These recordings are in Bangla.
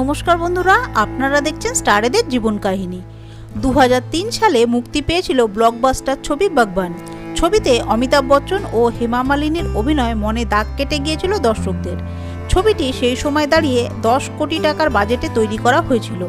নমস্কার বন্ধুরা, আপনারা দেখছেন স্টারেদের জীবন কাহিনী। দু হাজার তিন সালে মুক্তি পেয়েছিল ব্লকবাস্টার ছবি বাগবান। ছবিতে অমিতাভ বচ্চন ও হেমা মালিনীর অভিনয় মনে দাগ কেটে গিয়েছিল দর্শকদের। ছবিটি সেই সময় দাঁড়িয়ে দশ কোটি টাকার বাজেটে তৈরি করা হয়েছিল।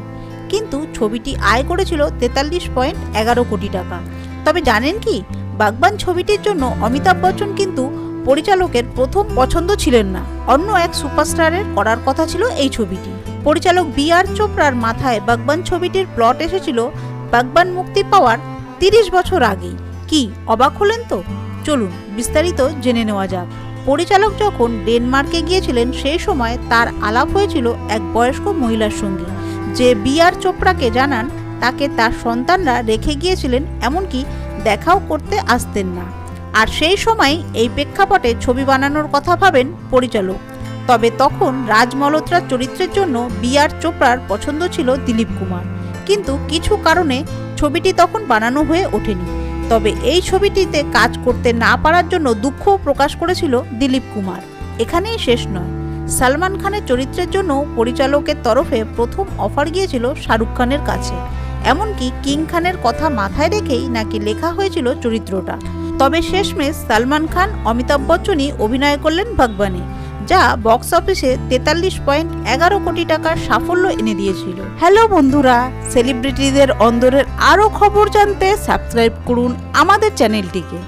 কিন্তু ছবিটি আয় করেছিল তেতাল্লিশ পয়েন্ট এগারো কোটি টাকা। তবে জানেন কি, বাগবান ছবিটির জন্য অমিতাভ বচ্চন কিন্তু পরিচালকের প্রথম পছন্দ ছিলেন না। অন্য এক সুপারস্টারের করার কথা ছিল এই ছবিটি। পরিচালক বি আর চোপড়ার মাথায় বাগবান ছবিটির প্লট এসেছিল বাগবান মুক্তি পাওয়ার তিরিশ বছর আগেই। কি, অবাক হলেন তো? চলুন, বিস্তারিত জেনে নেওয়া যাক। পরিচালক যখন ডেনমার্কে গিয়েছিলেন সেই সময় তার আলাপ হয়েছিল এক বয়স্ক মহিলার সঙ্গে। যে বি আর চোপড়াকে জানান, তাকে তার সন্তানরা রেখে গিয়েছিলেন, এমনকি দেখাও করতে আসতেন না। আর সেই সময় এই প্রেক্ষাপটে ছবি বানানোর কথা ভাবেন পরিচালক। তবে তখন রাজ চরিত্রের জন্য বি আর চোপড়ার পছন্দ ছিল দিলীপ কুমার। কিন্তু কিছু কারণে ছবিটি তখন বানানো হয়ে ওঠেনি। তবে এই ছবিটিতে কাজ করতে না পারার জন্য দুঃখও প্রকাশ করেছিল দিলীপ কুমার। এখানেই শেষ নয়। সালমান খানের চরিত্রের জন্য পরিচালকের তরফে প্রথম অফার গিয়েছিল শাহরুখ খানের কাছে। এমনকি কিং খানের কথা মাথায় রেখেই নাকি লেখা হয়েছিল চরিত্রটা। তবে শেষমেশ সালমান খান, অমিতাভ বচ্চনই অভিনয় করলেন ভগবানে। যা বক্স অফিসে তেতাল্লিশ পয়েন্ট এগারো কোটি টাকার সাফল্য এনে দিয়েছিল। হ্যালো বন্ধুরা সেলিব্রিটিদের অন্দরের আরও খবর জানতে সাবস্ক্রাইব করুন আমাদের চ্যানেলটিকে